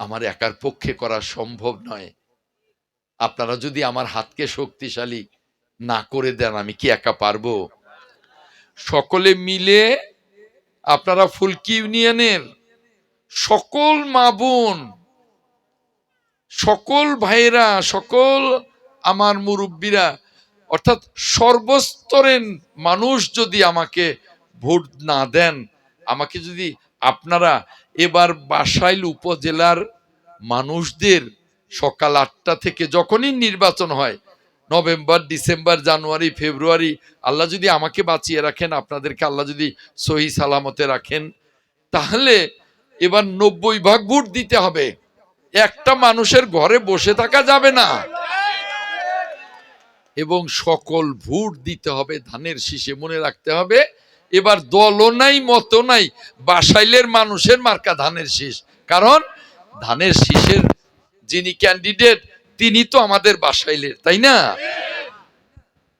আমার একার পক্ষে করা সম্ভব নয়। আপনারা যদি আমার হাতকে শক্তিশালী না করে দেন, আমি কি একা পারব? সকলে মিলে আপনারা ফুলকি ইউনিয়নের সকল মা বোন, সকল ভাইরা সকল আমার মুরব্বীরা, অর্থাৎ সর্বস্তরের মানুষ যদি আমাকে ভোট না দেন, আমাকে যদি আপনারা এবার বাসাইল উপজেলার মানুষদের সকাল আটটা থেকে যখনই নির্বাচন হয়, নভেম্বর, ডিসেম্বর, জানুয়ারি, ফেব্রুয়ারি, আল্লাহ যদি আমাকে বাঁচিয়ে রাখেন, আপনাদেরকে আল্লাহ যদি সহি সালামতে রাখেন, তাহলে এবার নব্বই ভাগ ভোট দিতে হবে। একটা মানুষের ঘরে বসে থাকা যাবে না। এবং সকল ভোট দিতে হবে ধানের শীষে। মনে রাখতে হবে এবার দলও নাই মতো নাই, বাসাইলের মানুষের মার্কা ধানের শীষ। কারণ ধানের শীষের যিনি ক্যান্ডিডেট তিনি তো আমাদের বাসাইলের, তাই না?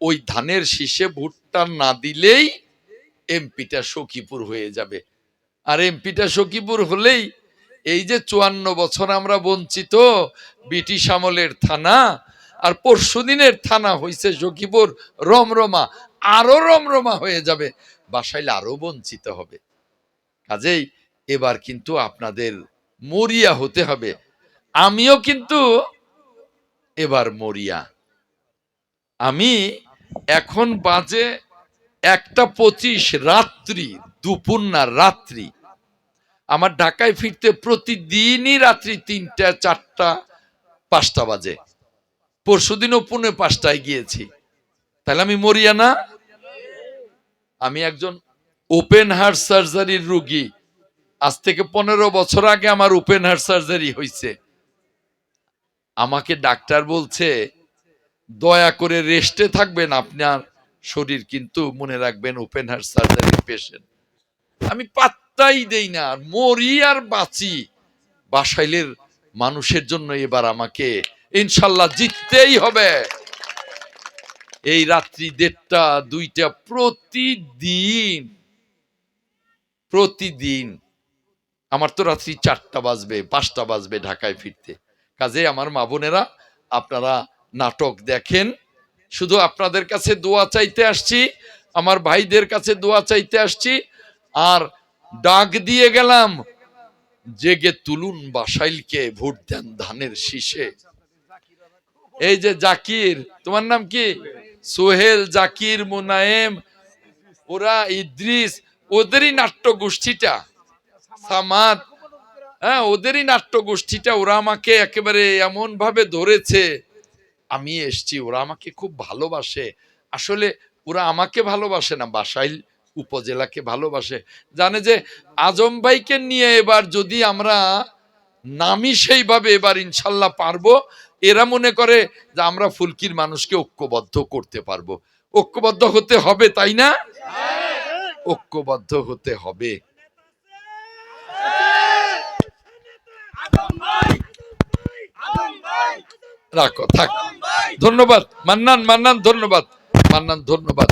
ওই ধানের শীষে ভোটটা না দিলেই এমপিটা সখীপুর হয়ে যাবে। আর এমপিটা সখীপুর হলেই এই যে চুয়ান্ন বছর আমরা বঞ্চিত ব্রিটিশ আমলের থানা, আর পরশুদিনের থানা হইছে সখীপুর রমরমা আরও রমরমা হয়ে যাবে। বাসাইলে আরও বঞ্চিত হবে। কাজেই এবার কিন্তু আপনাদের মরিয়া হতে হবে। আমিও কিন্তু এবার মরিয়া। আমি এখন বাজে একটা পঁচিশ রাত্রি, দুপুর না রাত্রি। আমার ঢাকায় ফিরতে প্রতিদিনই রাত্রি তিনটা, চারটা, পাঁচটা বাজে। পরশুদিনও পুনে পাঁচটায় গিয়েছি। তাহলে আমি মরিয়া না? আমি একজন ওপেন হার্ট সার্জারির রুগী। আজ থেকে পনেরো বছর আগে আমার ওপেন হার্ট সার্জারি হয়েছে আমাকে ডাক্তার বলছে, দয়া করে রেস্টে থাকবেন, আপনার শরীর কিন্তু মনে রাখবেন ওপেন হার্ট সার্জারির পেশেন্ট আমি পাত্তাই দেই না মরি আর বাঁচি। বাসাইলের মানুষের জন্য এবার আমাকে ইনশাল্লাহ জিততেই হবে। এই রাত্রি দেড়টা, দুইটা প্রতিদিন প্রতিদিন আমার তো রাত্রি চারটা বাজবে, পাঁচটা বাজবে ঢাকায় ফিরতে। কাজে আমার মা বোনেরা, আপনারা নাটক দেখেন। শুধু আপনাদের কাছে দোয়া চাইতে আসছি, আমার ভাইদের কাছে দোয়া চাইতে আসছি, আর ডাক দিয়ে গেলাম, জেগে তুলুন বাসাইলকে ভোট দেন ধানের শীষে। এই যে জাকির, তোমার নাম কি? সোহেল, জাকির, মুনায়েম, ওরা ইদ্রিস, ওদেরই নাট্য গোষ্ঠীটা সামাদ হ্যাঁ ওদেরই নাট্য গোষ্ঠীটা ওরা আমাকে একেবারে এমন ভাবে ধরেছে। আমি এসছি, ওরা আমাকে খুব ভালোবাসে। আসলে ওরা আমাকে ভালোবাসে না, বাসাইল উপজেলাকে ভালোবাসে। জানে যে আজম ভাইকে নিয়ে এবার যদি আমরা নামি সেইভাবে এবার ইনশাল্লাহ পারব এরা মনে করে যে আমরা ফুলকির মানুষকে ঐক্যবদ্ধ করতে পারব। ঐক্যবদ্ধ হতে হবে, তাই না? ঐক্যবদ্ধ হতে হবে। রাখো, থাক। ধন্যবাদ। মান্নান মান্নান, ধন্যবাদ। মান্নান, ধন্যবাদ।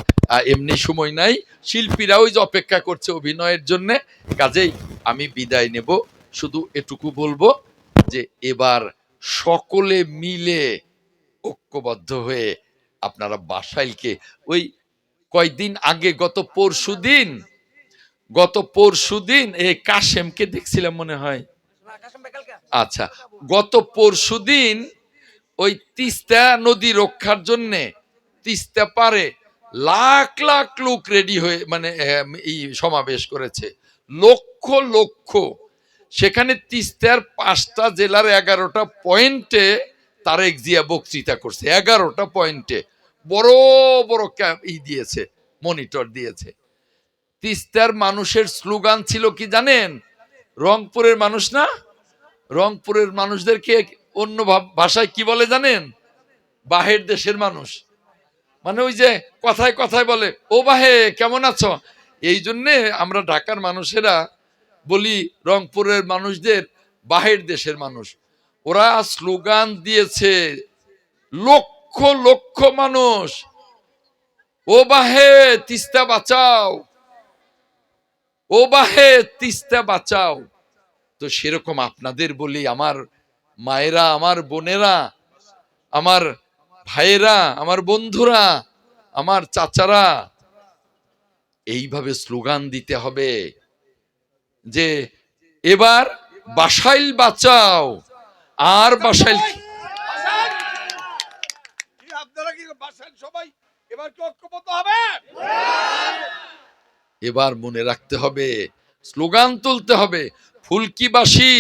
এমনি সময় নাই। শিল্পীরা ওই যে অপেক্ষা করছে অভিনয়ের জন্য। কাজেই আমি বিদায় নেব। শুধু এটুকু বলব যে এবার সকলে মিলে ঐক্যবদ্ধ হয়ে আপনারা বাসাইলকে ওই কয়দিন আগে, গত পরশু দিন, গত পরশু দিন এই কাশেমকে দেখছিলাম মনে হয়। আচ্ছা গত পরশু দিন ওই তিস্তা নদী রক্ষার জন্যে তিস্তা পারে লাখ লাখ লোক রেডি হয়ে মানে এই সমাবেশ করেছে। লক্ষ লক্ষ সেখানে তিস্তার পাঁচটা জেলার এগারোটা পয়েন্টে তারেক জিয়া বক্তৃতা করছে, এগারোটা পয়েন্টে। বড় বড় ই দিয়েছে, মনিটর দিয়েছে। তিস্তার মানুষের স্লোগান ছিল কি জানেন? রংপুরের মানুষ না? রংপুরের মানুষদেরকে অন্য ভাষায় কি বলে জানেন? বাহের দেশের মানুষ। মানে ওই যে কথায় কথায় বলে, ও বাহে, কেমন আছো? এই জন্যে আমরা ঢাকার মানুষেরা বলি, রংপুরের মানুষদের বাহের দেশের মানুষ। ওরা স্লোগান দিয়েছে, লক্ষ লক্ষ মানুষ। ও বাহে, তিস্তা বাঁচাও। ও বাহে, তিস্তা বাঁচাও। তো সেরকম আপনাদের বলি, আমার মায়েরা, আমার বোনেরা, আমার ভাইয়েরা, আমার বন্ধুরা, আমার চাচারা, এইভাবে স্লোগান দিতে হবে। যে এবার বাসাইল বাঁচাও। আর বাসাইল এবার মনে রাখতে হবে স্লোগান তুলতে হবে ফুলকিবাসী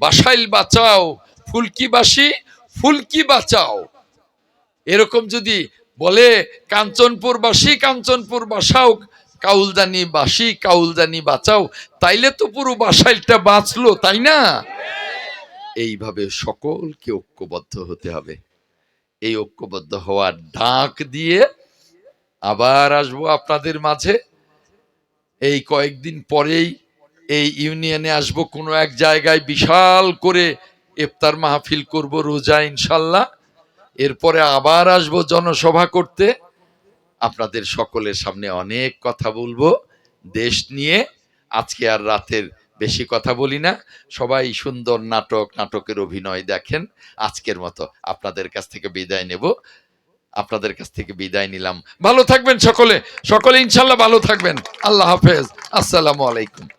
বাসাইল বাঁচাও ফুলকিবাসী ফুলকি বাঁচাও। এরকম যদি বলে কাঞ্চনপুরবাসী কাঞ্চনপুর বাসাও কাউলদানি বাসী, কাউলদানি বাঁচাও। তাইলে তো পুরো বাসাইলটা বাঁচলো, তাই না? এইভাবে সকলকে ঐক্যবদ্ধ হতে হবে। এই ঐক্যবদ্ধ হওয়ার ডাক দিয়ে আবার আসব আপনাদের মাঝে। এই কয়েকদিন পরেই এই ইউনিয়নে আসব, কোনো এক জায়গায় বিশাল করে ইফতার মাহফিল করব রোজা ইনশাল্লাহ। এরপরে আবার আসব জনসভা করতে। আপনাদের সকলের সামনে অনেক কথা বলব। দেশ নিয়ে আজকে আর রাতের বেশি কথা বলি না। সবাই সুন্দর নাটক, নাটকের অভিনয় দেখেন। আজকের মতো আপনাদের কাছ থেকে বিদায় নেব। আপনাদের কাছ থেকে বিদায় নিলাম। ভালো থাকবেন সকলে। সকলে ইনশাল্লাহ ভালো থাকবেন। আল্লাহ হাফেজ। আসসালামু আলাইকুম।